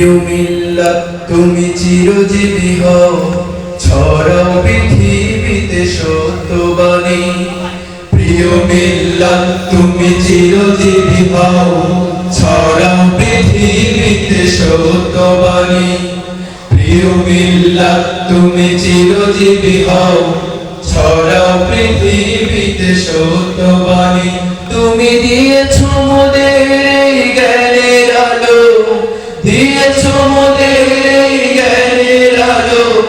প্রিয় মিল্লাত, তুমি চিরজীবী হও। ছড়াও পৃথিবীতে সত্যবাণী। প্রিয় মিল্লাত, তুমি চিরজীবী হও। ছড়াও পৃথিবীতে সত্যবাণী। প্রিয় মিল্লাত, তুমি চিরজীবী হও। ছড়াও পৃথিবীতে সত্যবাণী। তুমি দিয়েছ মোদের আলো দিয়েছ এই জ্ঞানের আলো?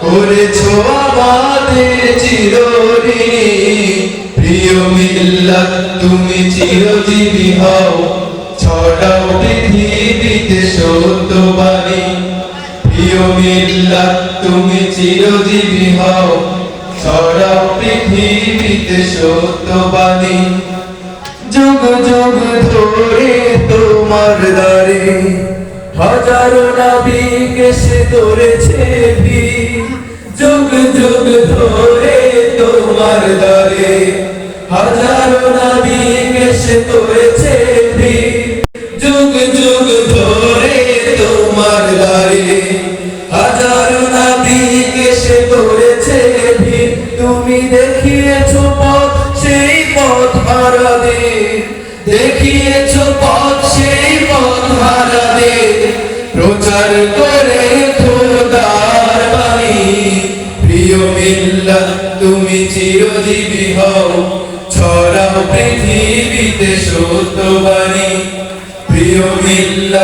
করেছ আমাদের চিরঋণী প্রিয় মিল্লাত তুমি চিরজীবী হও। ছড়াও পৃথিবীতে সত্যবাণী। প্রিয় মিল্লাত তুমি চিরজীবী হও। ছড়াও পৃথিবীতে সত্যবাণী। যুগ যুগ ধরে তোমার দ্বারে হাজারো নাবিক এসে ধরেছে যুগ যুগ ধরে তোমার দ্বারে হাজারো নাবিক এসে ধরেছে যুগ যুগ ধরে তোমার দ্বারে হাজারো নাবিক এসে ধরেছে তুমি দেখিয়েছ পথ, সেই পথ হারাদের। দেখিয়েছ পথ, সেই প্রচার করে খোদার বাণী। প্রিয় মিল্লা, তুমি চিরজীবী হও। ছড়াও পৃথিবীতে সত্য বাণী প্রিয় মিল্লা